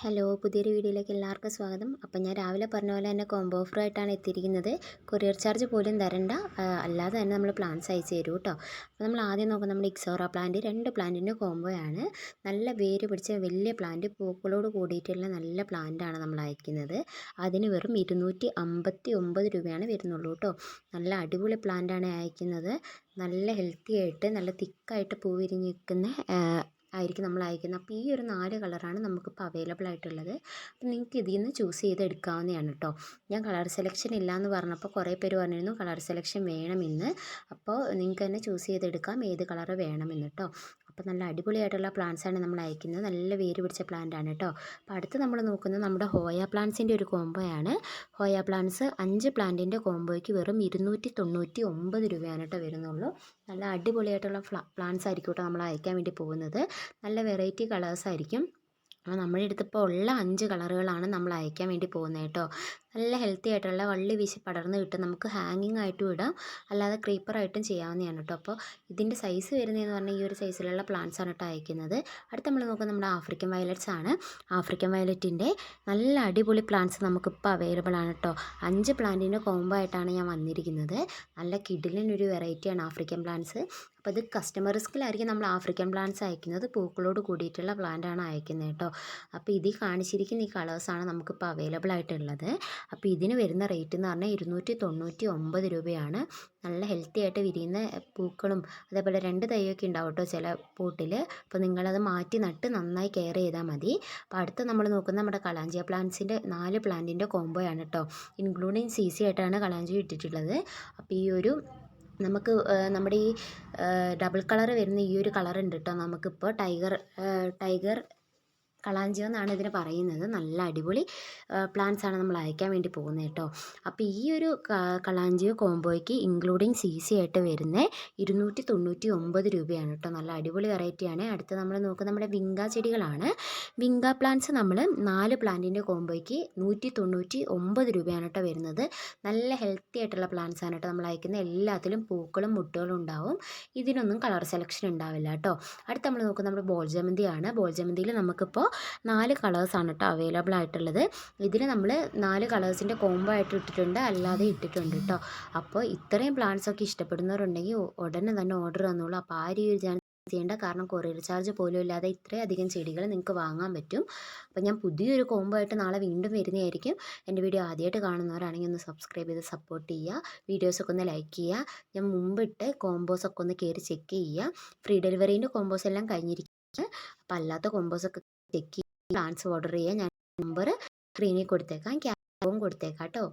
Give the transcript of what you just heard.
Hello പുതിയൊരു വീഡിയോയിലേക്ക് എല്ലാവർക്കും സ്വാഗതം. അപ്പം ഞാൻ രാവിലെ പറഞ്ഞ പോലെ തന്നെ കോംബോ ഓഫറായിട്ടാണ് എത്തിയിരിക്കുന്നത്. കൊറിയർ ചാർജ് പോലും തരണ്ട. അല്ലാതെ തന്നെ നമ്മൾ പ്ലാൻസ് അയച്ചു തരും കേട്ടോ. അപ്പോൾ നമ്മൾ ആദ്യം നോക്കാം നമ്മുടെ ഇക്സോറ പ്ലാന്റ് രണ്ട് പ്ലാന്റിന്റെ കോംബോയാണ് നല്ല വേര് പിടിച്ച വലിയ പ്ലാന്റ് പൂക്കളോട് കൂടിയിട്ടുള്ള നല്ല പ്ലാന്റാണ് നമ്മൾ അയക്കുന്നത്. അതിന് വെറും ഇരുന്നൂറ്റി അമ്പത്തി ഒമ്പത് രൂപയാണ് വരുന്നുള്ളൂ കേട്ടോ. നല്ല അടിപൊളി പ്ലാന്റാണ് അയക്കുന്നത്. നല്ല ഹെൽത്തി ആയിട്ട് നല്ല തിക്കായിട്ട് പൂ നിൽക്കുന്ന ആയിരിക്കും നമ്മൾ അയക്കുന്നത്. അപ്പോൾ ഈ ഒരു നാല് കളറാണ് നമുക്കിപ്പോൾ അവൈലബിൾ ആയിട്ടുള്ളത്. അപ്പോൾ നിങ്ങൾക്ക് ഇതിൽ നിന്ന് ചൂസ് ചെയ്ത് എടുക്കാവുന്നതാണ് കേട്ടോ. ഞാൻ കളർ സെലക്ഷൻ ഇല്ലയെന്ന് പറഞ്ഞപ്പോൾ കുറേ പേര് പറഞ്ഞിരുന്നു കളർ സെലക്ഷൻ വേണമെന്ന് അപ്പോൾ നിങ്ങൾക്ക് തന്നെ ചൂസ് ചെയ്തെടുക്കാം ഏത് കളർ വേണമെന്ന് കേട്ടോ. അപ്പോൾ നല്ല അടിപൊളിയായിട്ടുള്ള പ്ലാന്റ്സാണ് നമ്മൾ അയക്കുന്നത്. നല്ല വേര് പിടിച്ച പ്ലാന്റാണ് കേട്ടോ. അപ്പോൾ അടുത്ത് നമ്മൾ നോക്കുന്നത് നമ്മുടെ ഹോയ പ്ലാന്റ്സിന്റെ ഒരു കോംബോയാണ്. ഹോയ പ്ലാന്റ്സ് അഞ്ച് പ്ലാന്റിന്റെ കോംബോയ്ക്ക് വെറും ഇരുന്നൂറ്റി തൊണ്ണൂറ്റി ഒമ്പത് രൂപയാണ് കേട്ടോ വരുന്നുള്ളൂ. നല്ല അടിപൊളിയായിട്ടുള്ള പ്ലാന്റ്സ് ആയിരിക്കും കേട്ടോ നമ്മൾ അയക്കാൻ വേണ്ടി പോകുന്നത്. നല്ല വെറൈറ്റി കളേഴ്സ് ആയിരിക്കും അപ്പോൾ നമ്മുടെ അടുത്തിപ്പോൾ ഉള്ള അഞ്ച് കളറുകളാണ് നമ്മൾ അയക്കാൻ വേണ്ടി പോകുന്നത് കേട്ടോ. നല്ല ഹെൽത്തി ആയിട്ടുള്ള വള്ളി വീശി പടർന്ന് കിട്ടും. നമുക്ക് ഹാങ്ങിങ് ആയിട്ടും ഇടാം. അല്ലാതെ ക്രീപ്പറായിട്ടും ചെയ്യാവുന്നതാണ് കേട്ടോ അപ്പോൾ ഇതിന്റെ സൈസ് വരുന്നതെന്ന് പറഞ്ഞാൽ ഈ ഒരു സൈസിലുള്ള പ്ലാന്റ്സ് ആണ് കേട്ടോ അയക്കുന്നത്. അടുത്ത് നമ്മൾ നോക്കുന്നത് നമ്മുടെ ആഫ്രിക്കൻ വയലറ്റ്സ് ആണ്. ആഫ്രിക്കൻ വയലറ്റിന്റെ നല്ല അടിപൊളി പ്ലാന്റ്സ് നമുക്കിപ്പോൾ അവൈലബിൾ ആണ് കേട്ടോ അഞ്ച് പ്ലാന്റിന്റെ കോംബോ ആയിട്ടാണ് ഞാൻ വന്നിരിക്കുന്നത്. നല്ല കിഡിലിനൊരു വെറൈറ്റിയാണ് ആഫ്രിക്കൻ പ്ലാന്റ്സ് അപ്പോൾ ഇത് കസ്റ്റമർ റിസ്കിലായിരിക്കും നമ്മൾ ആഫ്രിക്കൻ പ്ലാന്റ്സ് അയക്കുന്നത്. പൂക്കളോട് കൂടിയിട്ടുള്ള ആണ് അയക്കുന്നത് കേട്ടോ അപ്പോൾ ഇതിൽ കാണിച്ചിരിക്കുന്ന ഈ കളേഴ്സാണ് നമുക്കിപ്പോൾ അവൈലബിൾ ആയിട്ടുള്ളത്. അപ്പോൾ ഇതിന് വരുന്ന റേറ്റ് എന്ന് പറഞ്ഞാൽ ഇരുന്നൂറ്റി തൊണ്ണൂറ്റി ഒമ്പത് രൂപയാണ്. നല്ല ഹെൽത്തി ആയിട്ട് വിരിയുന്ന പൂക്കളും അതേപോലെ രണ്ട് തൈയൊക്കെ ഉണ്ടാവും കേട്ടോ ചില പൂട്ടിൽ അപ്പോൾ നിങ്ങളത് മാറ്റി നട്ട് നന്നായി കെയർ ചെയ്താൽ മതി. അപ്പോൾ അടുത്ത് നമ്മൾ നോക്കുന്ന നമ്മുടെ കളാഞ്ചിയ പ്ലാന്റ്സിന്റെ നാല് പ്ലാന്റിന്റെ കോംബോയാണ് കേട്ടോ ഇൻക്ലൂഡിങ് സി സി ആയിട്ടാണ് കളാഞ്ചി ഇട്ടിട്ടുള്ളത്. അപ്പോൾ ഈ ഒരു നമുക്ക് നമ്മുടെ ഈ ഡബിൾ കളർ വരുന്ന ഈ ഒരു കളർ ഉണ്ട് കേട്ടോ നമുക്കിപ്പോൾ ടൈഗർ ടൈഗർ കളാഞ്ചിയോ എന്നാണ് ഇതിന് പറയുന്നത്. നല്ല അടിപൊളി പ്ലാന്റ്സ് ആണ് നമ്മൾ അയക്കാൻ വേണ്ടി പോകുന്നത് കേട്ടോ. അപ്പോൾ ഈ ഒരു കളാഞ്ചിയോ കോംബോയ്ക്ക് ഇൻക്ലൂഡിങ് സി സി ആയിട്ട് വരുന്ന ഇരുന്നൂറ്റി തൊണ്ണൂറ്റി ഒമ്പത് രൂപയാണ് കേട്ടോ. നല്ല അടിപൊളി വെറൈറ്റിയാണ് അടുത്ത് നമ്മൾ നോക്കുക നമ്മുടെ വിങ്ക ചെടികളാണ്. വിങ്ക പ്ലാന്റ്സ് നമ്മൾ നാല് പ്ലാന്റിന്റെ കോംബോയ്ക്ക് നൂറ്റി തൊണ്ണൂറ്റി ഒമ്പത് രൂപയാണ് കേട്ടോ വരുന്നത്. നല്ല ഹെൽത്തി ആയിട്ടുള്ള പ്ലാന്റ്സ് ആണ് കേട്ടോ നമ്മൾ അയക്കുന്ന എല്ലാത്തിലും പൂക്കളും മുട്ടുകളും ഉണ്ടാവും. ഇതിനൊന്നും കളർ സെലക്ഷൻ ഉണ്ടാവില്ല കേട്ടോ. അടുത്ത് നമ്മൾ നോക്കുക നമ്മുടെ ബോൾ ബോൾജമന്തിയിൽ ബോൾ ജമന്തിയിൽ നമുക്കിപ്പോൾ നാല് കളേഴ്സാണ് കേട്ടോ അവൈലബിൾ ആയിട്ടുള്ളത്. ഇതിൽ നമ്മൾ നാല് കളേഴ്സിന്റെ കോംബോ ആയിട്ട് ഇട്ടിട്ടുണ്ട്. അല്ലാതെ ഇട്ടിട്ടുണ്ട് കേട്ടോ അപ്പോൾ ഇത്രയും പ്ലാന്റ്സ് ഒക്കെ ഇഷ്ടപ്പെടുന്നവരുണ്ടെങ്കിൽ ഉടനെ തന്നെ ഓർഡർ തന്നോളൂ. അപ്പോൾ ആ ഒരു ഞാൻ ചെയ്യേണ്ട. കാരണം കൊറിയർ ചാർജ് പോലും ഇല്ലാതെ ഇത്രയധികം ചെടികൾ നിങ്ങൾക്ക് വാങ്ങാൻ പറ്റും. അപ്പോൾ ഞാൻ പുതിയൊരു കോംബോ ആയിട്ട് നാളെ വീണ്ടും വരുന്നതായിരിക്കും. എന്റെ വീഡിയോ ആദ്യമായിട്ട് കാണുന്നവരാണെങ്കിൽ ഒന്ന് സബ്സ്ക്രൈബ് ചെയ്ത് സപ്പോർട്ട് ചെയ്യുക. വീഡിയോസൊക്കെ ഒന്ന് ലൈക്ക് ചെയ്യുക. ഞാൻ മുമ്പിട്ട് കോംബോസ് ഒക്കെ ഒന്ന് കയറി ചെക്ക് ചെയ്യുക. ഫ്രീ ഡെലിവറീന്റെ കോംബോസ് എല്ലാം കഴിഞ്ഞിരിക്കും. അപ്പോൾ അല്ലാത്ത കോംബോസ് ഒക്കെ ചെക്ക് ചെയ്ത് പ്ലാൻസ് ഓർഡർ ചെയ്യുക. ഞാൻ നമ്പർ സ്ക്രീനിൽ കൊടുത്തേക്കാം. ക്യാഷ് കൊടുത്തേക്കാം കേട്ടോ.